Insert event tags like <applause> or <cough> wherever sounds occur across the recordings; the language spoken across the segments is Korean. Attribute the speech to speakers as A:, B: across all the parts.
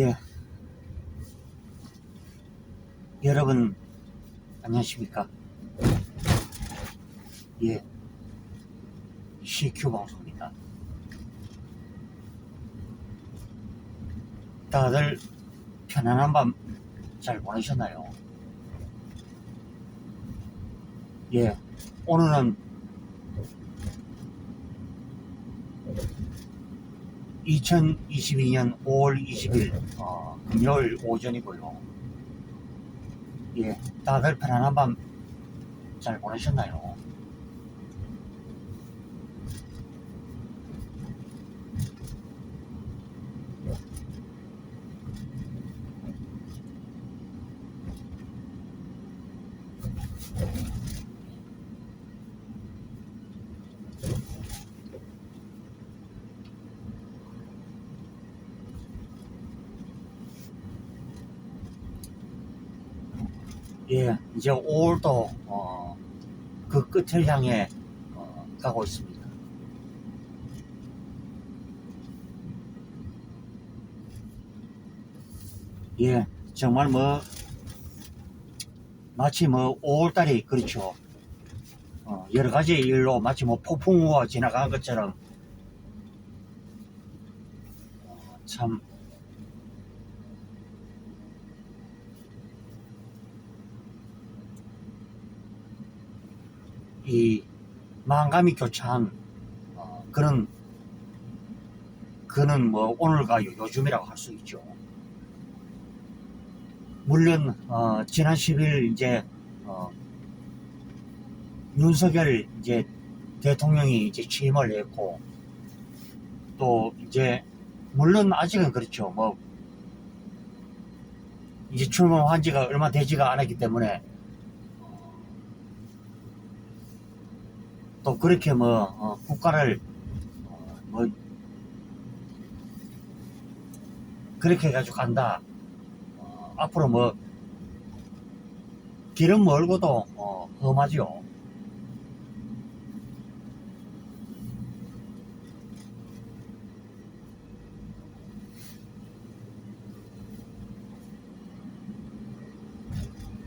A: 예. 여러분, 안녕하십니까. 예. CQ 방송입니다. 다들 편안한 밤 잘 보내셨나요? 예. 오늘은 2022년 5월 20일 어, 금요일 오전이고요. 예, 다들 편안한 밤 잘 보내셨나요? 예, 이제 5월도 어, 그 끝을 향해 어, 가고 있습니다. 예, 정말 뭐 마치 뭐 5월달이 그렇죠. 어, 여러 가지 일로 마치 뭐 폭풍우가 지나간 것처럼 어, 참 이 마음감이 교차한 어, 그런 그는 뭐 오늘과 요- 요즘이라고 할 수 있죠. 물론 어, 지난 10일 이제 어, 윤석열 이제 대통령이 이제 취임을 했고 또 이제 물론 아직은 그렇죠. 뭐 이제 출범한 지가 얼마 되지가 않았기 때문에 또 그렇게 뭐 어, 국가를 어, 뭐 그렇게 해가지고 간다. 어, 앞으로 뭐 길은 멀고도 어, 험하죠.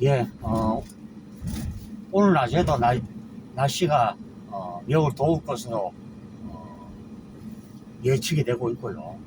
A: 예, 어, 오늘 낮에도 날, 날씨가 어, 매우 더울 것으로 어, 예측이 되고 있고요.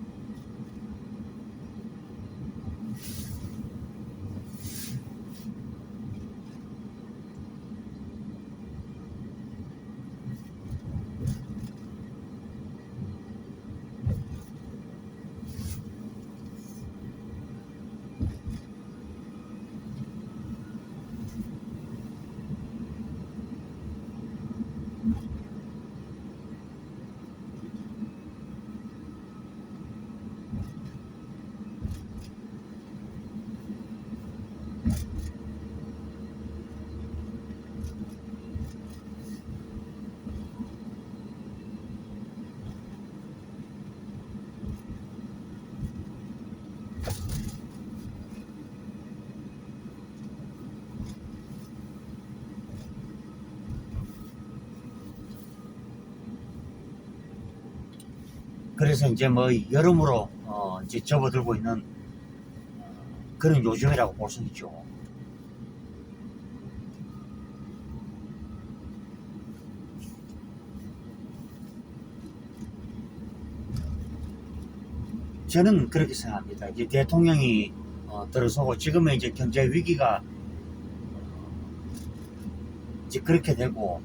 A: 그래서 이제 뭐 여름으로 어, 이제 접어들고 있는 어, 그런 요즘이라고 볼 수 있죠. 저는 그렇게 생각합니다. 이제 대통령이 어, 들어서고 지금은 이제 경제 위기가 어, 이제 그렇게 되고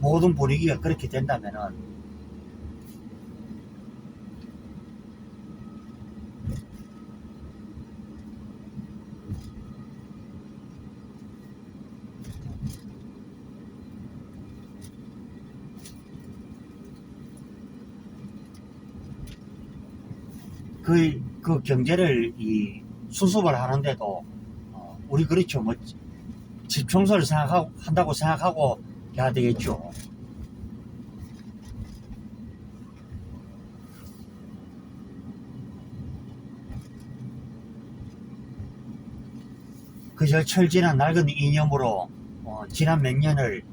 A: 모든 분위기가 그렇게 된다면은 그, 그 경제를 이 수습을 하는데도 어, 우리 그렇죠 뭐 집 청소를 생각하고 한다고 생각하고 해야 되겠죠. 그저 철지난 낡은 이념으로 어, 지난 몇 년을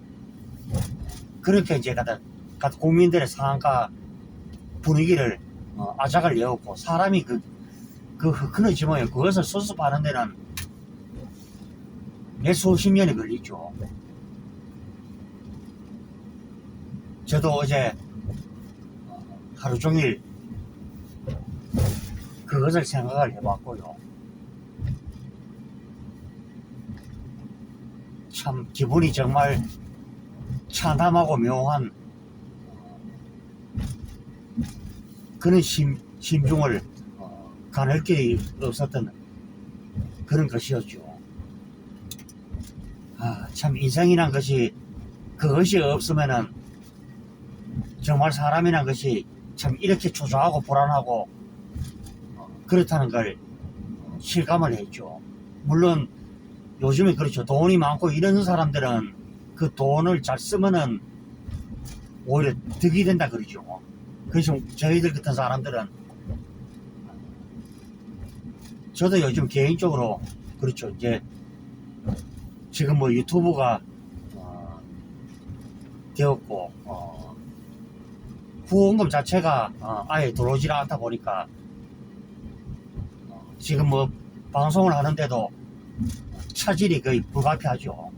A: 그렇게 이제 갖다, 갖다 국민들의 상황과 분위기를 어, 아작을 내었고 사람이 그그 흔해지면 그것을 수습하는 데는 몇 수십 년이 걸리죠. 저도 어제 하루 종일 그것을 생각을 해봤고요. 참 기분이 정말 참담하고 묘한 그런 심, 심중을 어, 가눌 길이 없었던 그런 것이었죠. 아, 참 인생이란 것이 그것이 없으면은 정말 사람이란 것이 참 이렇게 초조하고 불안하고 어, 그렇다는 걸 실감을 했죠. 물론 요즘에 그렇죠. 돈이 많고 이런 사람들은 그 돈을 잘 쓰면은 오히려 득이 된다 그러죠. 그래서 저희들 같은 사람들은 저도 요즘 개인적으로 그렇죠. 이제 지금 뭐 유튜브가 어, 되었고 어, 후원금 자체가 어, 아예 들어오질 않다 보니까 어, 지금 뭐 방송을 하는데도 차질이 거의 불가피하죠.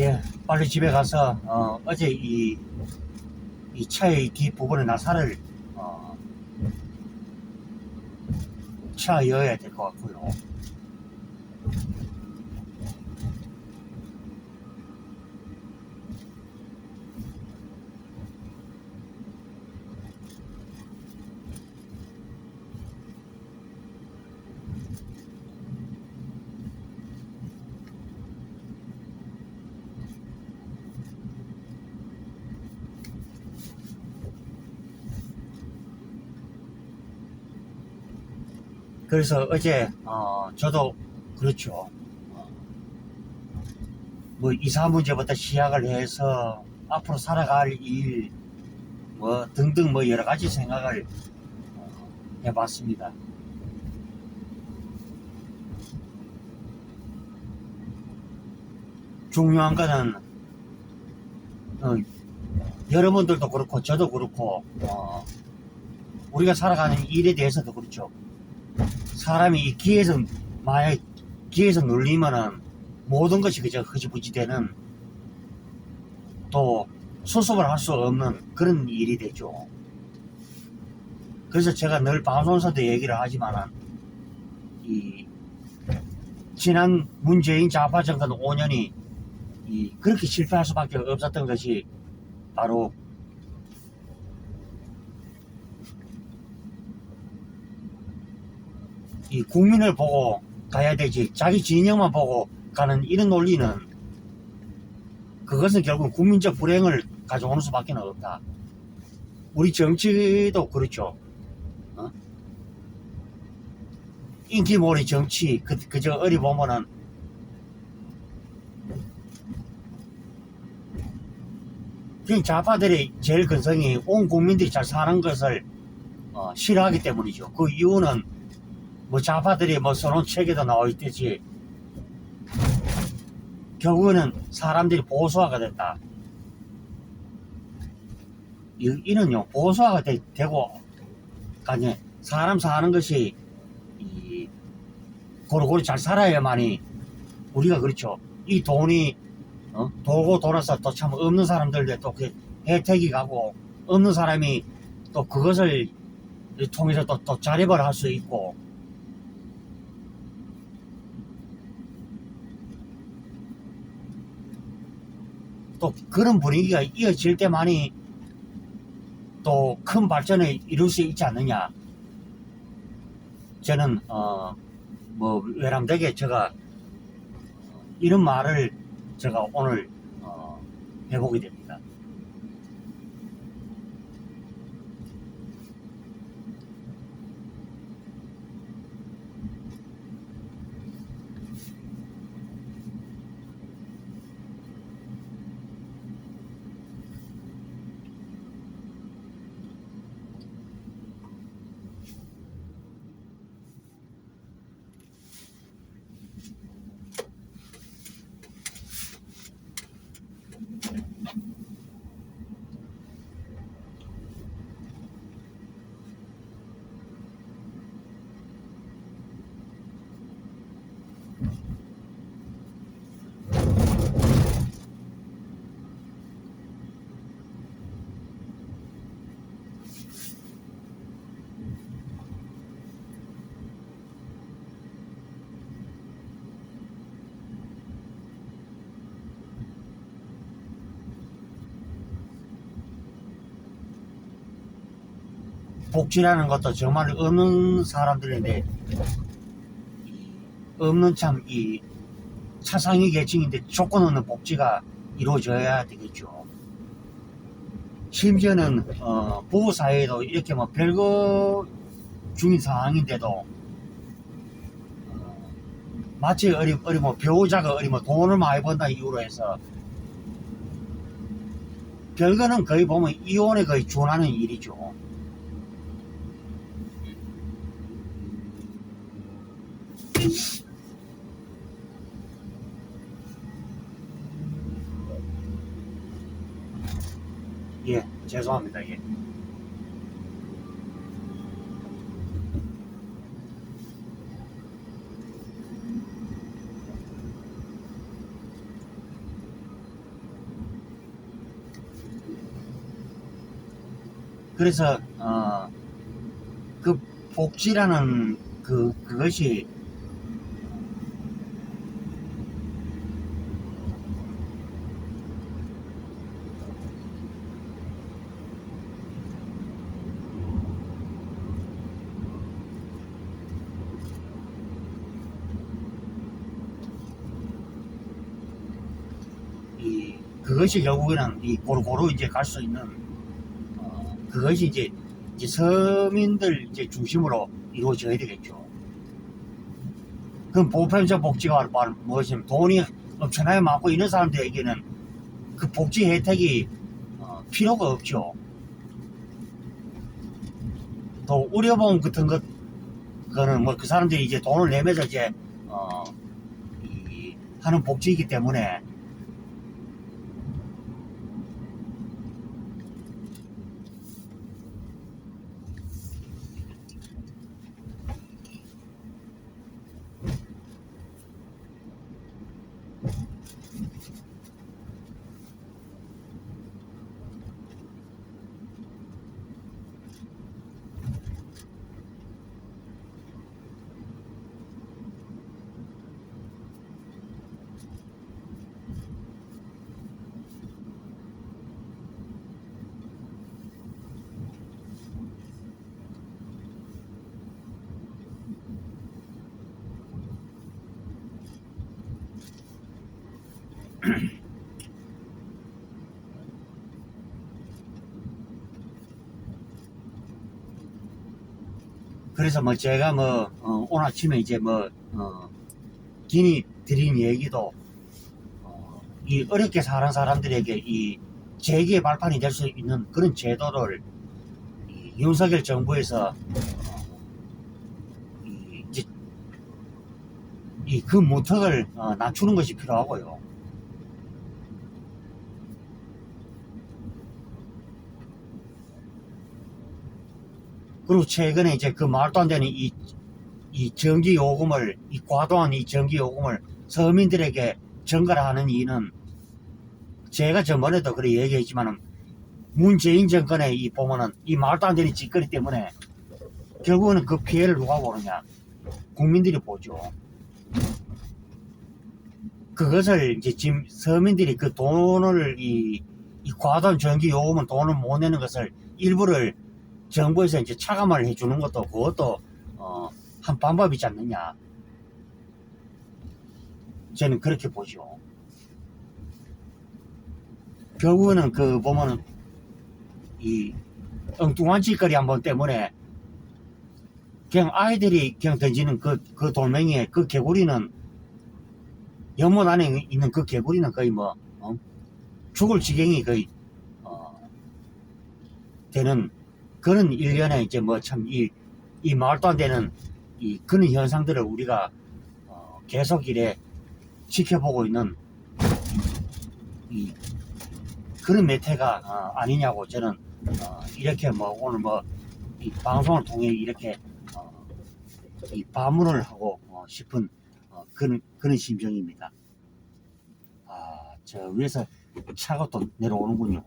A: 예, 빨리 집에 가서 어, 어제 이, 이 차의 뒷부분에 나사를 어, 차 여야 될 것 같고요. 그래서 어제 어, 저도 그렇죠. 어, 뭐 이사 문제부터 시작을 해서 앞으로 살아갈 일, 뭐 등등 뭐 여러 가지 생각을 어, 해봤습니다. 중요한 거는 어, 여러분들도 그렇고 저도 그렇고 어, 우리가 살아가는 일에 대해서도 그렇죠. 사람이 이 기에서 만약 기에서 눌리면은 모든 것이 그저 흐지부지 되는 또 수습을 할 수 없는 그런 일이 되죠. 그래서 제가 늘 방송에서도 얘기를 하지만은 이 지난 문재인 좌파 정권 5년이 이 그렇게 실패할 수밖에 없었던 것이 바로 이 국민을 보고 가야 되지 자기 진영만 보고 가는 이런 논리는 그것은 결국 국민적 불행을 가져오는 수밖에 없다. 우리 정치도 그렇죠. 어? 인기몰이 정치 그, 그저 어리 보면은 그냥 좌파들의 제일 근성이 온 국민들이 잘 사는 것을 어, 싫어하기 때문이죠. 그 이유는 뭐 좌파들이 뭐 써놓은 책에도 나와 있듯이 결국에는 사람들이 보수화가 됐다. 이, 이는요 보수화가 되, 고 가니 사람 사는 것이 이 고루고루 잘 살아야만이 우리가 그렇죠. 이 돈이 어? 돌고 돌아서 또 참 없는 사람들한테 또그 혜택이 가고 없는 사람이 또 그것을 통해서 또, 또 자립을 할 수 있고 또 그런 분위기가 이어질 때만이 또 큰 발전을 이룰 수 있지 않느냐. 저는 어 뭐 외람되게 제가 이런 말을 제가 오늘 어 해보게 됩니다. 복지라는 것도 정말 없는 사람들인데 없는 참 이 차상위 계층인데 조건 없는 복지가 이루어져야 되겠죠. 심지어는 어, 부부 사이에도 이렇게 뭐 별거 중인 상황인데도 어, 마치 어리 어리 뭐 배우자가 어리 뭐 돈을 많이 번다 이유로 해서 별거는 거의 보면 이혼에 거의 준하는 일이죠. <laughs> 예, 죄송합니다. 예. 그래서 어, 그 복지라는 그 그것이 이 그것이 결국에는 이 고루고루 이제 갈 수 있는 어, 그것이 이제 이제 서민들 이제 중심으로 이루어져야 되겠죠. 그럼 보편적 복지가 말 무엇이냐면 돈이 엄청나게 많고 이런 사람들에게는 그 복지 혜택이 어, 필요가 없죠. 또 의료보험 같은 것 그거는 뭐 그 사람들이 이제 돈을 내면서 이제 어, 이, 하는 복지이기 때문에 그래서 뭐 제가 뭐 어, 오늘 아침에 이제 뭐 어, 기니 드린 얘기도 어, 이 어렵게 사는 사람들에게 이 재기의 발판이 될 수 있는 그런 제도를 이 윤석열 정부에서 어, 이, 이제 이 그 무턱을 어, 낮추는 것이 필요하고요. 그리고 최근에 이제 그 말도 안 되는 이, 이 전기 요금을, 이 과도한 이 전기 요금을 서민들에게 전가하는 이는 제가 저번에도 그래 얘기했지만은 문재인 정권의 이 보면은 이 말도 안 되는 짓거리 때문에 결국은 그 피해를 누가 보느냐? 국민들이 보죠. 그것을 이제 지금 서민들이 그 돈을 이, 이 과도한 전기 요금은 돈을 못 내는 것을 일부를 정부에서 이제 차감을 해주는 것도 그것도 어, 한 방법이지 않느냐. 저는 그렇게 보죠. 결국에는 그 보면은 이 엉뚱한 짓거리 한 번 때문에 그냥 아이들이 그냥 던지는 그, 그 돌멩이에 그 개구리는 연못 안에 있는 그 개구리는 거의 뭐 어? 죽을 지경이 거의 어, 되는 그런 일련의 이제 뭐 참 이 이 말도 안 되는 이 그런 현상들을 우리가 어, 계속 이래 지켜보고 있는 이 그런 매태가 어, 아니냐고 저는 어, 이렇게 뭐 오늘 뭐 이 방송을 통해 이렇게 어, 이 반문을 하고 어, 싶은 어, 그런 그런 심정입니다. 아, 저 위에서 차가 또 내려오는군요.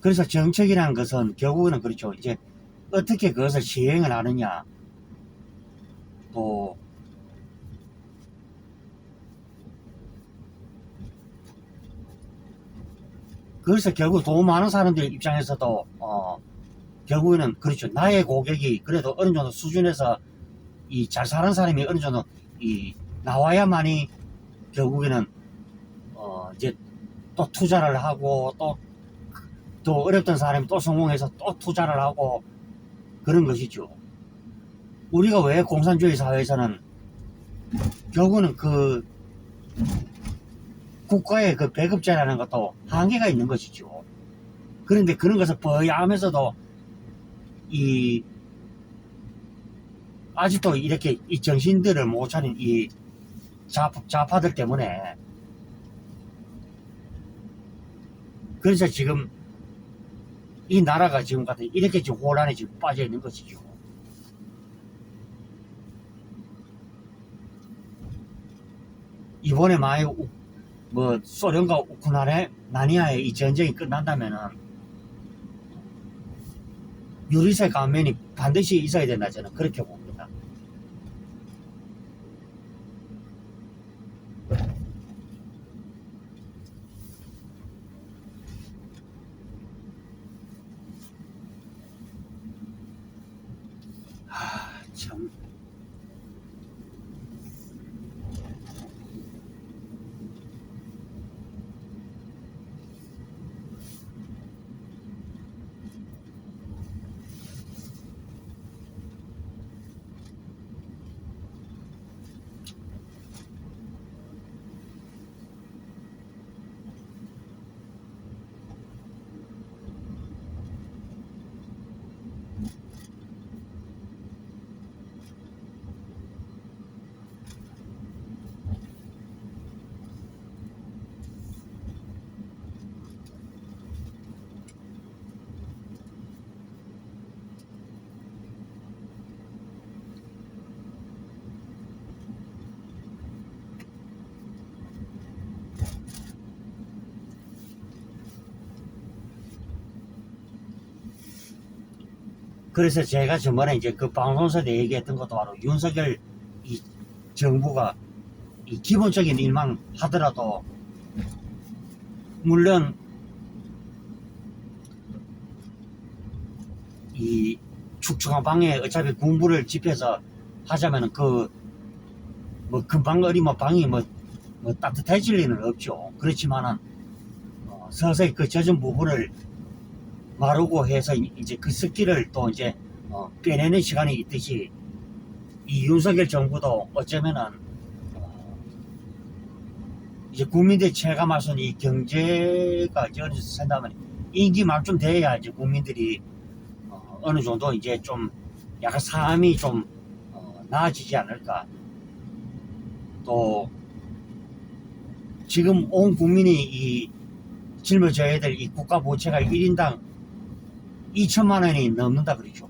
A: 그래서 정책이라는 것은 결국에는 그렇죠. 이제 어떻게 그것을 시행을 하느냐. 또 그래서 결국 돈 많은 사람들 입장에서도 어 결국에는 그렇죠. 나의 고객이 그래도 어느 정도 수준에서 이 잘 사는 사람이 어느 정도 이 나와야만이 결국에는 어 이제 또 투자를 하고 또 또 어렵던 사람이 또 성공해서 또 투자를 하고 그런 것이죠. 우리가 왜 공산주의 사회에서는 결국은 그 국가의 그 배급제라는 것도 한계가 있는 것이죠. 그런데 그런 것을 버야하면서도 이 아직도 이렇게 이 정신들을 못 차린 이 좌파, 좌파들 때문에 그래서 지금 이 나라가 지금 같은 이렇게 지금 혼란에 지금 빠져 있는 것이죠. 이번에 만약 우- 뭐 소련과 우크라이나 나니아의 이 전쟁이 끝난다면은 유리세 감면이 반드시 있어야 된다 저는 그렇게 봅니다. 아, 참. 그래서 제가 저번에 이제 그 방송에서 얘기했던 것도 바로 윤석열 이 정부가 이 기본적인 일만 하더라도 물론 이 축축한 방에 어차피 공부를 집해서 하자면은 그뭐 금방 어리면 방이 뭐, 뭐 따뜻해질 리는 없죠. 그렇지만은 어, 서서히 그 젖은 부분을 마르고 해서 이- 이제 그 습기를 또 이제 어, 빼내는 시간이 있듯이 이 윤석열 정부도 어쩌면은 어, 이제 국민들이 있는 이 경제가 이제 어느 정도 인기만 좀 돼야 이제 국민들이 어, 어느 정도 이제 좀 약간 삶이 좀 어, 나아지지 않을까. 또 지금 온 국민이 이 짊어져야 될 이 국가 부채가 1인당 2천만 원이 넘는다 그러죠.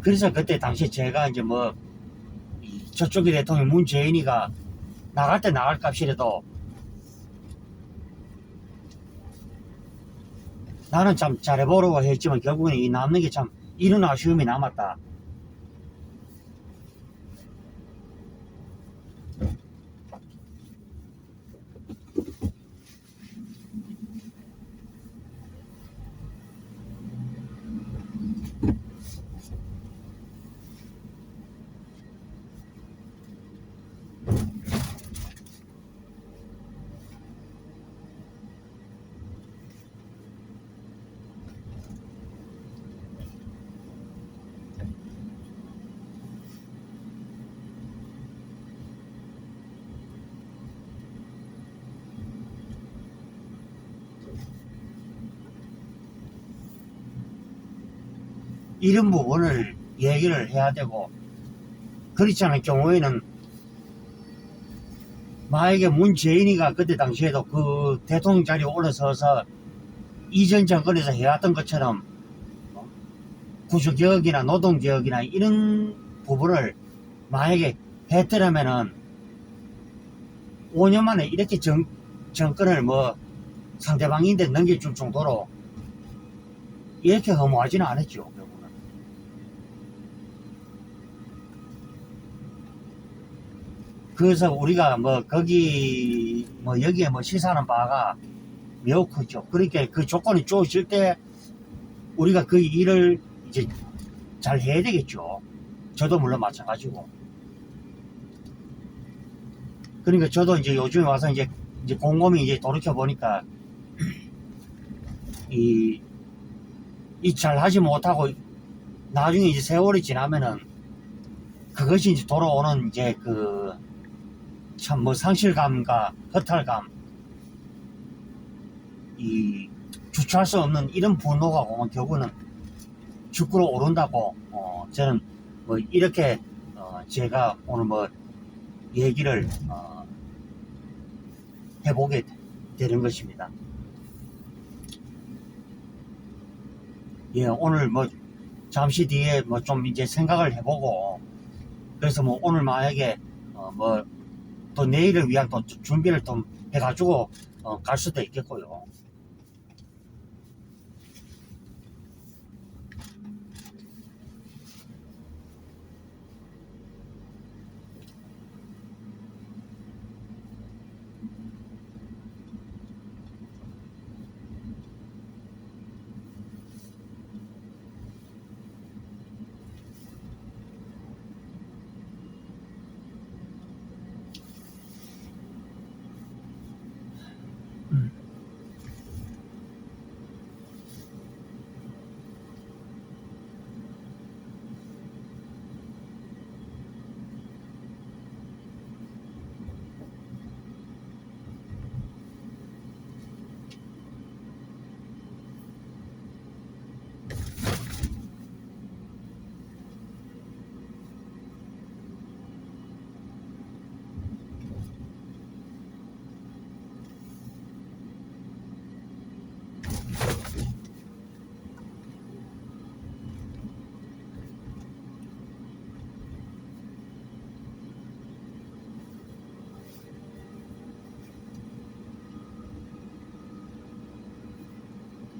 A: 그래서 그때 당시 제가 이제 뭐이 저쪽의 대통령 문재인이가 나갈 때 나갈 값이라도 나는 참 잘해보려고 했지만 결국은 이 남는 게 참 이런 아쉬움이 남았다. 이런 부분을 얘기를 해야 되고 그렇지 않은 경우에는 만약에 문재인이가 그때 당시에도 그 대통령 자리에 올라서서 이전 정권에서 해왔던 것처럼 어? 구조개혁이나 노동개혁이나 이런 부분을 만약에 했더라면은 5년 만에 이렇게 정, 정권을 뭐 상대방인데 넘겨줄 정도로 이렇게 허무하지는 않았죠. 결국은. 그래서 우리가 뭐 거기 뭐 여기에 뭐 시사하는 바가 매우 크죠. 그러니까 그 조건이 좋아질 때 우리가 그 일을 이제 잘 해야 되겠죠. 저도 물론 마찬가지고. 그러니까 저도 이제 요즘에 와서 이제 이제 곰곰이 이제 돌이켜 보니까 <clears throat> 이, 이 잘 하지 못하고 나중에 이제 세월이 지나면은 그것이 이제 돌아오는 이제 그 참 뭐 상실감과 허탈감 이 주체할 수 없는 이런 분노가 오면 결국은 죽구로 오른다고 어 저는 뭐 이렇게 어 제가 오늘 뭐 얘기를 어 해보게 되는 것입니다. 예, 오늘 뭐 잠시 뒤에 뭐 좀 이제 생각을 해보고 그래서 뭐 오늘 만약에 뭐 또 내일을 위한 또 준비를 좀 해가지고 어, 갈 수도 있겠고요.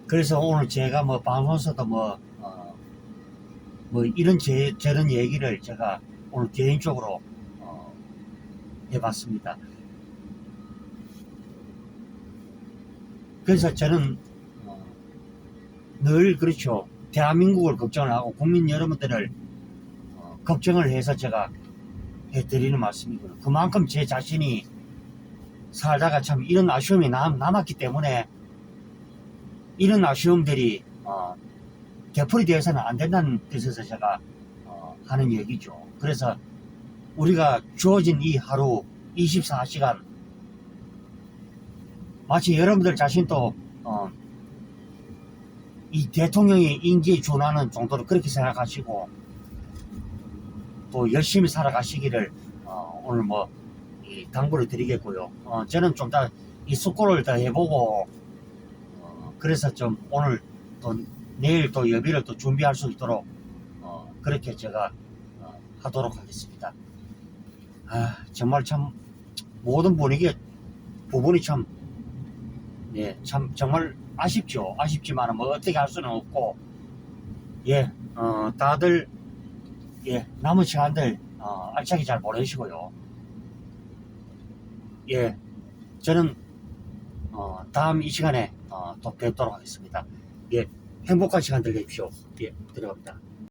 A: 그래서 오늘 제가 뭐 방송에서도 뭐, 어, 뭐 이런 제, 저런 얘기를 제가 오늘 개인적으로 어, 해봤습니다. 그래서 저는 어, 늘 그렇죠. 대한민국을 걱정을 하고 국민 여러분들을 어, 걱정을 해서 제가 해드리는 말씀이고요. 그만큼 제 자신이 살다가 참 이런 아쉬움이 남, 남았기 때문에 이런 아쉬움들이 어, 되풀이 되어서는 안 된다는 뜻에서 제가 어, 하는 얘기죠. 그래서 우리가 주어진 이 하루 24시간 마치 여러분들 자신도 어, 이 대통령의 인기에 준하는 정도로 그렇게 생각하시고 또 열심히 살아가시기를 어, 오늘 뭐이 당부를 드리겠고요. 어, 저는 좀 더 이 숙고를 더 해보고 어, 그래서 좀 오늘 또 내일 또 여비를 또 준비할 수 있도록 어, 그렇게 제가 어, 하도록 하겠습니다. 아 정말 참 모든 분위기 부분이 참 예, 참 정말 아쉽죠. 아쉽지만 뭐 어떻게 할 수는 없고 예, 어, 다들 예, 남은 시간들 어, 알차게 잘 보내시고요. 예, 저는 어, 다음 이 시간에 어, 또 뵙도록 하겠습니다. 예, 행복한 시간 되십시오. 예, 들어갑니다.